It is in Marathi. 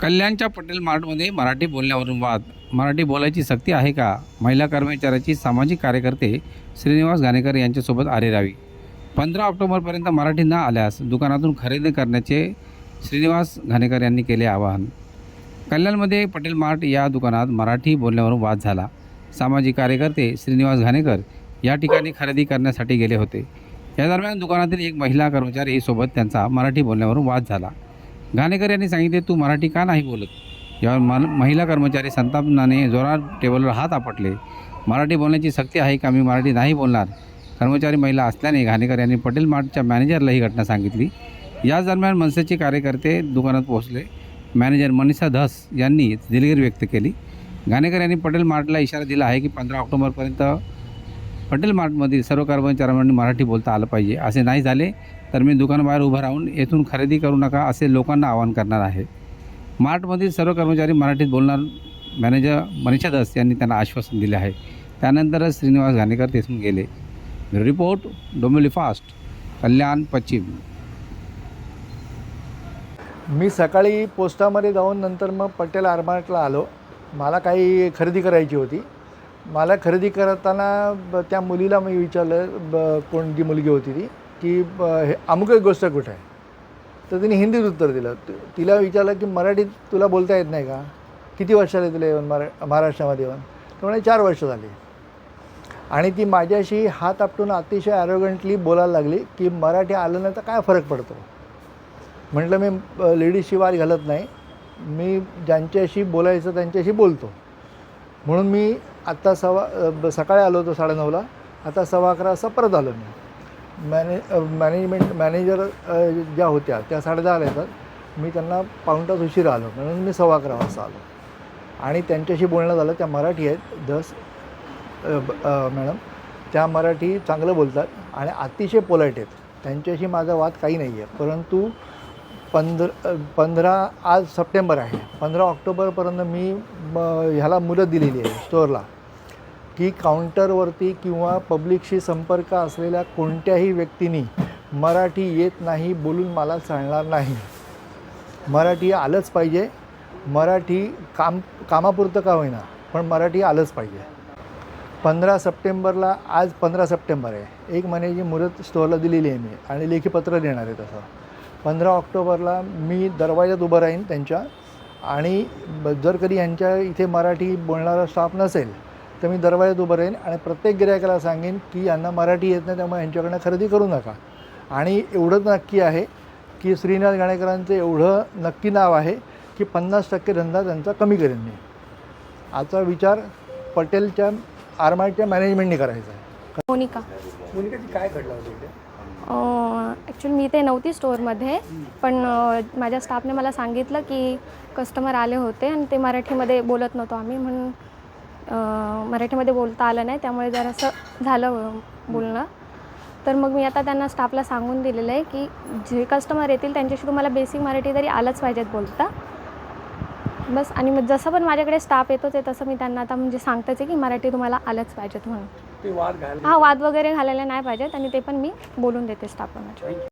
कल्याणच्या पटेल मार्टमध्ये मराठी बोलण्यावरून वाद. मराठी बोलायची सक्ती आहे का? महिला कर्मचाऱ्याची सामाजिक कार्यकर्ते श्रीनिवास घाणेकर यांच्यासोबत आरेरावी. पंधरा ऑक्टोबरपर्यंत मराठी न आल्यास दुकानातून खरेदी करण्याचे श्रीनिवास घाणेकर यांनी केले आवाहन. कल्याणमध्ये पटेल मार्ट या दुकानात मराठी बोलण्यावरून वाद झाला. सामाजिक कार्यकर्ते श्रीनिवास घाणेकर या ठिकाणी खरेदी करण्यासाठी गेले होते. या दरम्यान दुकानातील एक महिला कर्मचारी सोबत त्यांचा मराठी बोलण्यावरून वाद झाला. घाणेकर यांनी सांगितले तू मराठी का नाही बोलत? यावर मन महिला कर्मचारी संतापनाने जोरात टेबलवर हात आपटले. मराठी बोलण्याची सक्ती आहे का? मी मराठी नाही बोलणार. कर्मचारी महिला असल्याने घाणेकर यांनी पटेल मार्टच्या मॅनेजरला ही घटना सांगितली. याच दरम्यान मनसेचे कार्यकर्ते दुकानात पोहोचले. मॅनेजर मनीषा धस यांनी दिलगिरी व्यक्त केली. घाणेकर यांनी पटेल मार्टला इशारा दिला आहे की पंधरा ऑक्टोबरपर्यंत पटेल मार्टमधील सर्व कर्मचाऱ्यांनी मराठी बोलता आलं पाहिजे. असे नाही झाले तर मी दुकानाबाहेर उभं राहून येथून खरेदी करू नका असे लोकांना आवाहन करणार आहे. मार्टमधील सर्व कर्मचारी मराठीत बोलणार मॅनेजर मनीषा दास यांनी त्यांना आश्वासन दिले आहे. त्यानंतरच श्रीनिवास घाणेकर तेथून गेले. रिपोर्ट डोंबिवली फास्ट कल्याण पश्चिम. मी सकाळी पोस्टामध्ये जाऊन नंतर मग पटेल आरमार्टला आलो. मला काही खरेदी करायची होती. मला खरेदी करताना ब- त्या मुलीला मी विचारलं ब कोणती मुलगी होती ती की ब हे अमुक एक गोष्ट कुठं आहे? तर तिने हिंदीत उत्तर दिलं. तिला विचारलं की मराठीत तुला बोलता येत नाही का? किती वर्ष झाले तुला येऊन मरा महाराष्ट्रामध्ये येऊन? तर म्हणे चार वर्ष झाली. आणि ती माझ्याशी हात आपटून अतिशय ॲरोगंटली बोलायला लागली की मराठी आलं नाही तर काय फरक पडतो? म्हटलं मी लेडीजशी वाद घालत नाही. मी ज्यांच्याशी बोलायचं त्यांच्याशी बोलतो. म्हणून मी आत्ता सवा सकाळी आलो होतो साडेनऊला. आता सव्वा अकरा वाजता परत आलो मी. मॅने मॅनेजमेंट मॅनेजर ज्या होत्या त्या साडेदहाला येतात. मी त्यांना पाऊण तास उशिरा आलो म्हणून मी सव्वा अकरा वाजता आलो. आणि त्यांच्याशी बोलणं झालं त्या मराठी आहेत दस मॅडम. त्या मराठी चांगलं बोलतात आणि अतिशय पोलाईट आहेत. त्यांच्याशी माझा वाद काही नाही आहे परंतु पंधरा पंधरा आज सप्टेंबर आहे. पंधरा ऑक्टोबरपर्यंत मी म, ह्याला मुदत दिलेली आहे स्टोअरला. की काउंटरवरती किंवा पब्लिकशी संपर्क असलेल्या कोणत्याही व्यक्तीनी मराठी येत नाही बोलून मला चालणार नाही. मराठी आलंच पाहिजे. मराठी काम कामापुरतं का होईना पण मराठी आलंच पाहिजे. पंधरा सप्टेंबरला आज पंधरा सप्टेंबर आहे. एक महिन्याची मुदत स्टोअरला दिलेली आहे मी आणि लेखीपत्र देणार आहे तसं. पंधरा ऑक्टोबरला मी दरवाजात उभं राहीन त्यांच्या. आणि ब- जर कधी यांच्या इथे मराठी बोलणारा स्टाफ नसेल तर मी दरवाजात उभं राहीन आणि प्रत्येक गिरायकाला सांगेन की यांना मराठी येत नाही त्यामुळे यांच्याकडनं खरेदी करू नका. आणि एवढंच नक्की आहे की श्रीनाथ गाणेकरांचं एवढं नक्की नाव आहे की पन्नास टक्के धंदा त्यांचा कमी करेन मी. आजचा विचार पटेलच्या आरमाईच्या मॅनेजमेंटने करायचा आहे. मोनिका. मुनिकाची काय घडलं होतं ॲक्च्युली मी ते नव्हती स्टोअरमध्ये पण माझ्या स्टाफने मला सांगितलं की कस्टमर आले होते आणि ते मराठीमध्ये बोलत नव्हतो आम्ही. म्हणून मराठीमध्ये बोलता आलं नाही त्यामुळे जरासं झालं बोलणं. तर मग मी आता त्यांना स्टाफला सांगून दिलेलं आहे की जे कस्टमर येतील त्यांच्याशी तुम्हाला बेसिक मराठी तरी आलंच पाहिजेत बोलता. बस आणि मग जसं पण माझ्याकडे स्टाफ येतोच आहे तसं मी त्यांना आता म्हणजे सांगतेच आहे की मराठी तुम्हाला आलंच पाहिजेत म्हणून. ते वाद घाल हा वाद वगैरे घालायला नाही पाहिजेत आणि ते पण मी बोलून देते माझ्या